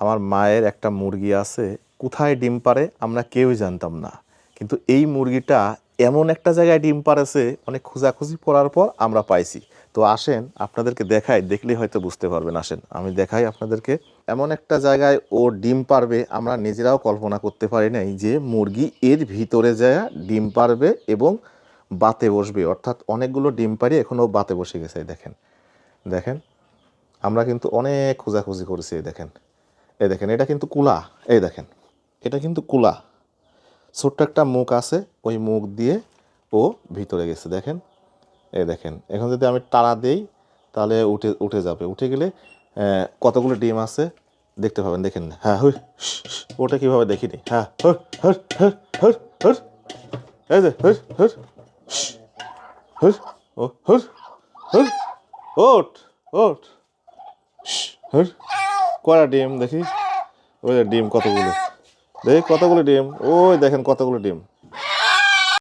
আমার মায়ের একটা মুরগি আছে, কোথায় ডিম পারে আমরা কেউই জানতাম না। কিন্তু এই মুরগিটা এমন একটা জায়গায় ডিম পারেছে, অনেক খোঁজাখুঁজি করার পর আমরা পাইছি। তো আসেন, আপনাদেরকে দেখাই দেখলে হয়তো বুঝতে পারবেন, আসেন। আমি দেখাই আপনাদেরকে। এমন একটা জায়গায় ও ডিম পারবে, আমরা নিজেরাও কল্পনা করতে পারি নাই যে মুরগি এর ভিতরে যায় ডিম পারবে এবং বাতে বসবে। অর্থাৎ অনেকগুলো ডিম পারি এখনও বাতে বসে গেছে দেখেন। দেখেন, আমরা কিন্তু অনেক খোঁজাখুঁজি করেছি দেখেন। এই দেখেন, এটা কিন্তু কুলা। এই দেখেন, এটা কিন্তু কুলা। ছোট্ট একটা মুখ আছে, ওই মুখ দিয়ে ও ভিতরে গেছে, দেখেন। এই দেখেন, এখন যদি আমি তাড়া দেই, তাহলে উঠে উঠে যাবে। উঠে গেলে কতগুলো ডিম আছে দেখতে পাবেন, দেখেন। হ্যাঁ হুই ওটা কীভাবে দেখিনি। হ্যাঁ হর হর হর হর হর এই যে হর হর হর ও হর হর ওঠ ওঠ হর কয়টা ডিম দেখি? ওই ডিম কতগুলো? দেখি কতগুলো ডিম? ওই দেখেন কতগুলো ডিম।